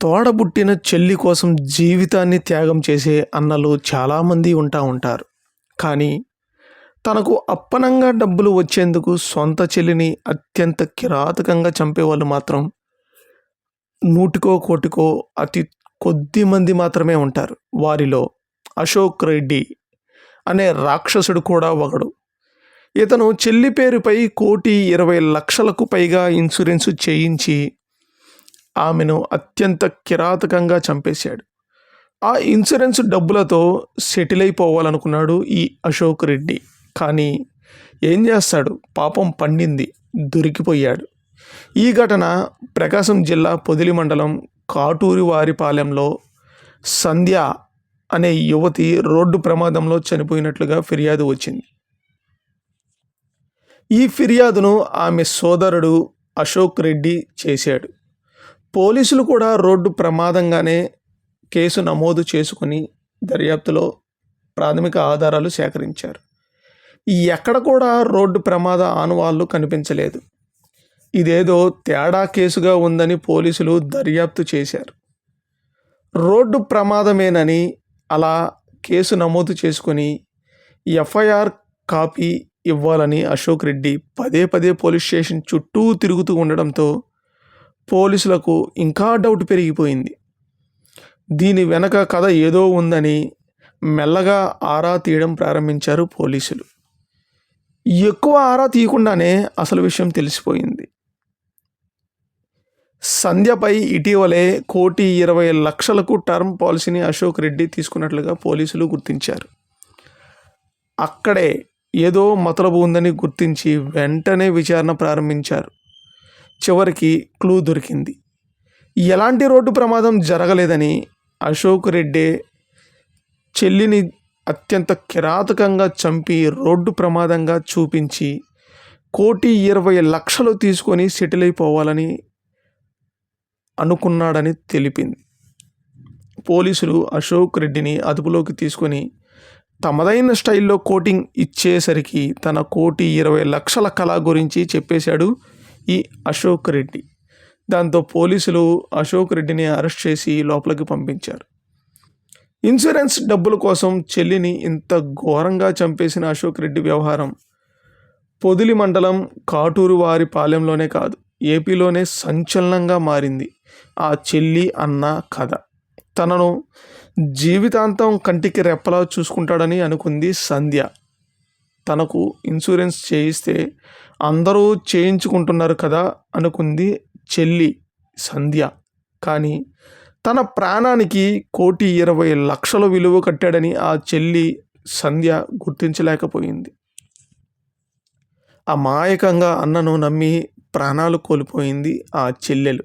తోడబుట్టిన చెల్లి కోసం జీవితాన్ని త్యాగం చేసే అన్నలు చాలామంది ఉంటా ఉంటారు. కానీ తనకు అప్పనంగా డబ్బులు వచ్చేందుకు సొంత చెల్లిని అత్యంత కిరాతకంగా చంపేవాళ్ళు మాత్రం నూటికో కోటికో అతి కొద్ది మంది మాత్రమే ఉంటారు. వారిలో అశోక్ రెడ్డి అనే రాక్షసుడు కూడా ఒకడు. ఇతను చెల్లి పేరుపై కోటి ఇరవై లక్షలకు పైగా ఇన్సూరెన్స్ చేయించి ఆమెను అత్యంత కిరాతకంగా చంపేశాడు. ఆ ఇన్సూరెన్స్ డబ్బులతో సెటిల్ అయిపోవాలనుకున్నాడు ఈ అశోక్ రెడ్డి. కానీ ఏం చేస్తాడు? పాపం పండింది దొరికిపోయాడు. ఈ ఘటన ప్రకాశం జిల్లా పొదిలి మండలం కాటూరి వారిపాలెంలో సంధ్య అనే యువతి రోడ్డు ప్రమాదంలో చనిపోయినట్లుగా ఫిర్యాదు వచ్చింది. ఈ ఫిర్యాదును ఆమె సోదరుడు అశోక్ రెడ్డి చేశాడు. పోలీసులు కూడా రోడ్డు ప్రమాదంగానే కేసు నమోదు చేసుకుని దర్యాప్తులో ప్రాథమిక ఆధారాలు సేకరించారు. ఎక్కడ కూడా రోడ్డు ప్రమాద ఆనవాళ్ళు కనిపించలేదు. ఇదేదో తేడా కేసుగా ఉందని పోలీసులు దర్యాప్తు చేశారు. రోడ్డు ప్రమాదమేనని అలా కేసు నమోదు చేసుకొని ఎఫ్ఐఆర్ కాపీ ఇవ్వాలని అశోక్ రెడ్డి పదే పదే పోలీస్ స్టేషన్ చుట్టూ తిరుగుతూ ఉండడంతో పోలీసులకు ఇంకా డౌట్ పెరిగిపోయింది. దీని వెనక కథ ఏదో ఉందని మెల్లగా ఆరా తీయడం ప్రారంభించారు పోలీసులు. ఎక్కువ ఆరా తీయకుండానే అసలు విషయం తెలిసిపోయింది. సంధ్యపై ఇటీవలే కోటి ఇరవై లక్షలకు టర్మ్ పాలసీని అశోక్ రెడ్డి తీసుకున్నట్లుగా పోలీసులు గుర్తించారు. అక్కడే ఏదో మతలబు ఉందని గుర్తించి వెంటనే విచారణ ప్రారంభించారు. చివరికి క్లూ దొరికింది. ఎలాంటి రోడ్డు ప్రమాదం జరగలేదని అశోక్ రెడ్డి చెల్లిని అత్యంత కిరాతకంగా చంపి రోడ్డు ప్రమాదంగా చూపించి కోటి ఇరవై లక్షలు తీసుకొని సెటిల్ అయిపోవాలని అనుకున్నాడని తెలిపింది. పోలీసులు అశోక్ రెడ్డిని అదుపులోకి తీసుకొని తమదైన స్టైల్లో కోటింగ్ ఇచ్చేసరికి తన కోటి ఇరవై లక్షల కళ గురించి చెప్పేశాడు ఈ అశోక్ రెడ్డి. దాంతో పోలీసులు అశోక్ రెడ్డిని అరెస్ట్ చేసి లోపలికి పంపించారు. ఇన్సూరెన్స్ డబ్బుల కోసం చెల్లిని ఇంత ఘోరంగా చంపేసిన అశోక్ రెడ్డి వ్యవహారం పొదిలి మండలం కాటూరు వారి పాలెంలోనే కాదు ఏపీలోనే సంచలనంగా మారింది ఆ చెల్లి అన్న కథ. తనను జీవితాంతం కంటికి రెప్పలా చూసుకుంటాడని అనుకుంది సంధ్య. తనకు ఇన్సూరెన్స్ చేయిస్తే అందరూ చేయించుకుంటున్నారు కదా అనుకుంది చెల్లి సంధ్య. కానీ తన ప్రాణానికి కోటి ఇరవై లక్షల విలువ కట్టాడని ఆ చెల్లి సంధ్య గుర్తించలేకపోయింది. అమాయకంగా అన్నను నమ్మి ప్రాణాలు కోల్పోయింది ఆ చెల్లెలు.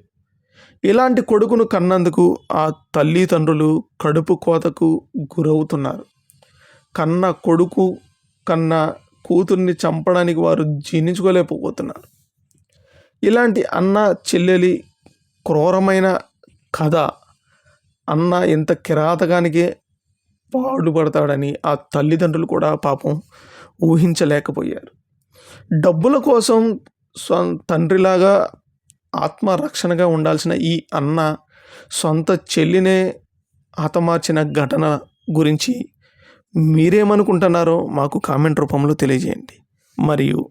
ఇలాంటి కొడుకును కన్నందుకు ఆ తల్లిదండ్రులు కడుపు కోతకు గురవుతున్నారు. కన్న కొడుకు కన్నా కూతుర్ని చంపడానికి వారు జీర్ణించుకోలేకపోతున్నారు. ఇలాంటి అన్న చెల్లెలి క్రూరమైన కథ అన్న ఎంత కిరాతకానికి పాడుపడతాడని ఆ తల్లిదండ్రులు కూడా పాపం ఊహించలేకపోయారు. డబ్బుల కోసం స్వ తండ్రిలాగా ఆత్మరక్షణగా ఉండాల్సిన ఈ అన్న సొంత చెల్లినే హతమార్చిన ఘటన గురించి మీరేమనుకుంటున్నారో మాకు కామెంట్ రూపంలో తెలియజేయండి. మరియు